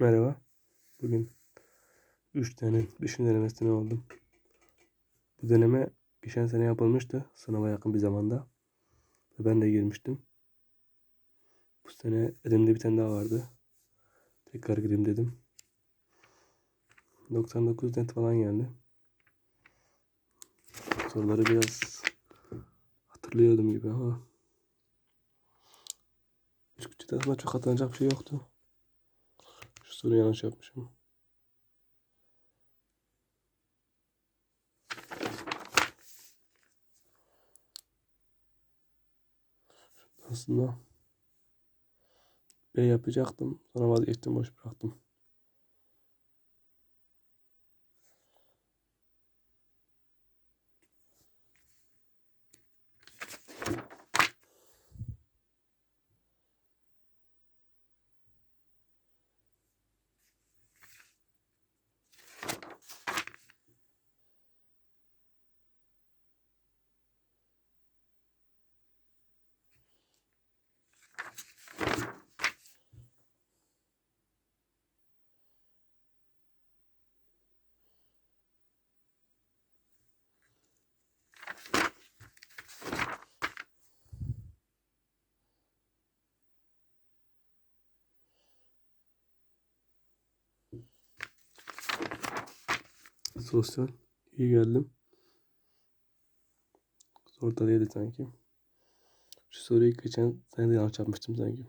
Merhaba. Bugün 3 tane düşün denemesine oldum. Bu deneme geçen sene yapılmıştı. Sınava yakın bir zamanda. Ve ben de girmiştim. Bu sene elimde bir tane daha vardı. Tekrar gireyim dedim. 99 net falan geldi. Soruları biraz hatırlıyordum gibi ama üç küçük aslında çok hatırlanacak bir şey yoktu. Soruyu yanlış yapmışım. Aslında B yapacaktım. Sonra vazgeçtim boş bıraktım. Sosyal. iyi geldim. Orada değildi sanki. Şu soruyu geçen sene de yanlış yapmıştım sanki.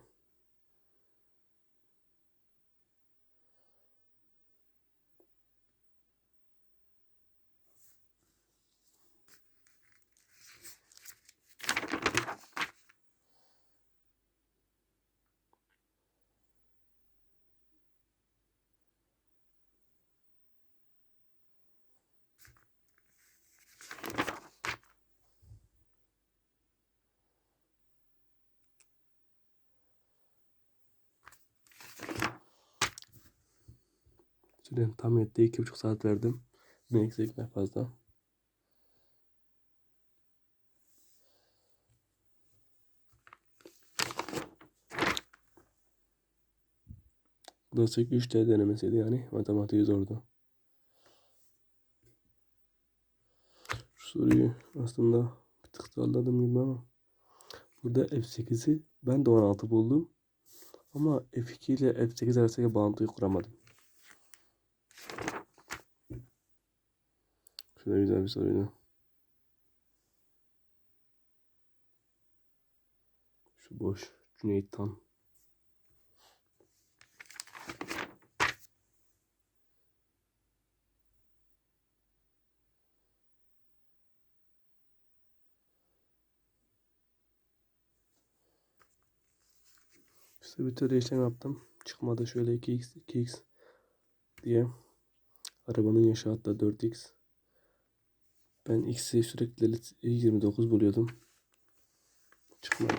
Sürem tam iki buçuk saat verdim. Bir eksikler fazla. Klasik 3D denemesiydi yani. Matematiği zordu. Şu soruyu aslında bir tık salladım gibi ama burada F8'i ben de 16 buldum. Ama F2 ile F8 arasındaki bağıntıyı kuramadım. Da güzel bir soruydu. Şu boş. Cüneyt Tan. İşte bir türlü işlem yaptım. Çıkmadı şöyle 2x 2x diye. Arabanın yaşı hatta 4x. Ben x'i sürekli 29 buluyordum. Çıkmadı.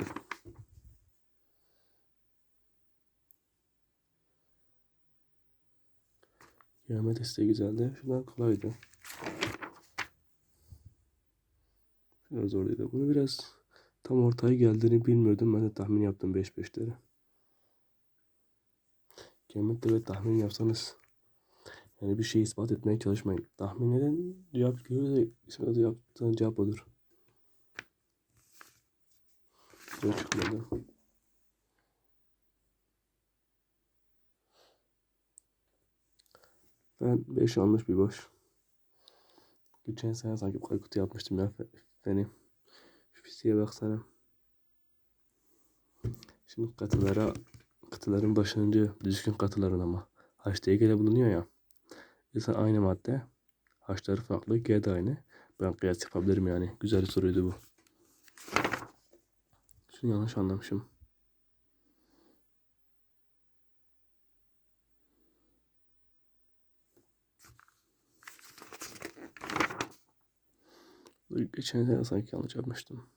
Geometrisi de güzeldi. Şundan kolaydı. Biraz oradaydı. Bunu biraz tam ortaya geldiğini bilmiyordum. Ben de tahmin yaptım 5-5'leri. Geometri tahmin yapsanız yani bir şeyi ispat etmeye çalışmayın. Tahmin eden cevap görürse ispat yaptığın cevap olur. Zor çıkmadı. Ben 5 yanlış bir boş. Geçen sene sanki bu kutu yapmıştım ya beni. Şu fiziğe baksana. Şimdi katılara katıların başlıca düzgün katıların ama HDG'de bulunuyor ya. İnsan aynı madde. H'ları farklı, G de aynı. Ben kıyas yapabilirim yani. Güzel bir soruydu bu. Şunu yanlış anlamışım. Geçen sene sanki yanlış yapmıştım.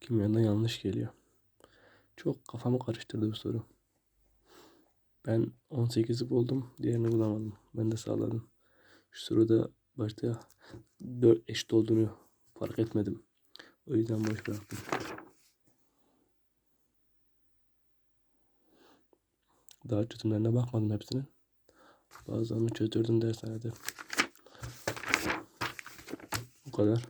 Kimyadan yanlış geliyor. Çok kafamı karıştırdı bu soru. Ben 18'i buldum. Diğerini bulamadım. Ben de sağladım. Şu soruda başta 4 eşit olduğunu fark etmedim. O yüzden boş bıraktım. Daha çözümlerine bakmadım hepsinin. Bazılarını çözdürdüm dershanede. Bu kadar.